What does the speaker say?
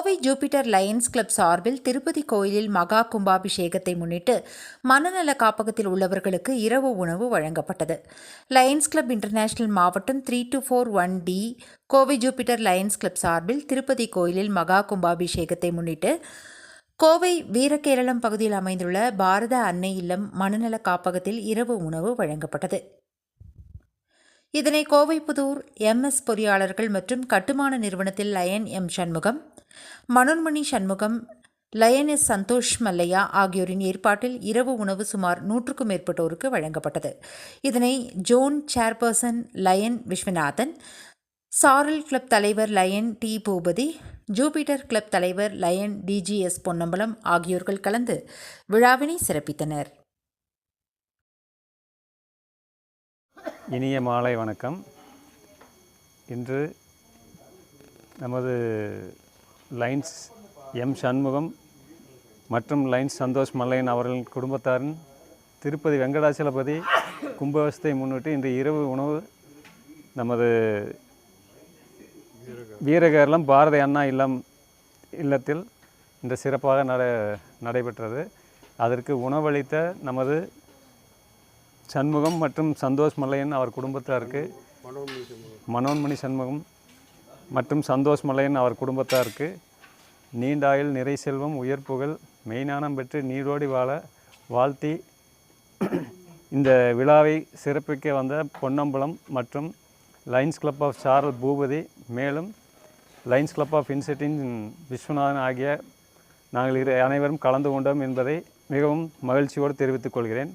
Kovai Jupiter Lions club சார்பில் திருப்பதி கோயிலில் மகா கும்பாபிஷேகத்தை முன்னிட்டு மனநல காப்பகத்தில் உள்ளவர்களுக்கு இரவு உணவு வழங்கப்பட்டது. லயன்ஸ் கிளப் இன்டர்நேஷனல் மாவட்டம் three two four one D Kovai Jupiter Lions Club சார்பில் திருப்பதி கோயிலில் மகா கும்பாபிஷேகத்தை முன்னிட்டு கோவை வீரகேரளம் பகுதியில் அமைந்துள்ள பாரத அன்னை இல்லம் மனநல காப்பகத்தில் இரவு உணவு வழங்கப்பட்டது. இதனை கோவைப்புதூர் எம்எஸ் பொறியாளர்கள் மற்றும் கட்டுமான நிறுவனத்தில் Lion M Shanmugam Manonmani Shanmugam Lion S Santhosh Mallaiah ஆகியோரின் ஏற்பாட்டில் இரவு உணவு சுமார் நூற்றுக்கும் மேற்பட்டோருக்கு வழங்கப்பட்டது. இதனை zone chairperson line Viswanathan Saral club தலைவர் Lion D Boopathi Jupiter Club தலைவர் லயன் டிஜிஎஸ் பொன்னம்பலம் ஆகியோர்கள் கலந்து விழாவினை சிறப்பித்தனர். இனிய மாலை வணக்கம். இன்று நமது லைன்ஸ் எம் சண்முகம் மற்றும் லைன்ஸ் சந்தோஷ் மல்லையன் அவர்களின் குடும்பத்தாரின் திருப்பதி வெங்கடாச்சலபதி கும்பாபிஷத்தை முன்னிட்டு இன்று இரவு உணவு நமது வீரகேரளம் பாரதி அண்ணா இல்லம் இல்லத்தில் இன்று சிறப்பாக நட நடைபெற்றது. அதற்கு உணவளித்த நமது சண்முகம் மற்றும் சந்தோஷ் மல்லையன் அவர் குடும்பத்தாருக்கு மனோன்மணி சண்முகம் மற்றும் சந்தோஷ் மலையன் அவர் குடும்பத்தாருக்கு நீண்டாயில் நிறை செல்வம் உயர் புகழ் மெய்ஞானம் பெற்று நீரோடி வாழ வாழ்த்தி இந்த விழாவை சிறப்பிக்க வந்த பொன்னம்பலம் மற்றும் lines club of Saral Boopathi மேலும் லைன்ஸ் கிளப் ஆஃப் இன்செட்டின் விஸ்வநாதன் ஆகிய நாங்கள் இரு அனைவரும் கலந்து கொண்டோம் என்பதை மிகவும் மகிழ்ச்சியோடு தெரிவித்துக் கொள்கிறேன்.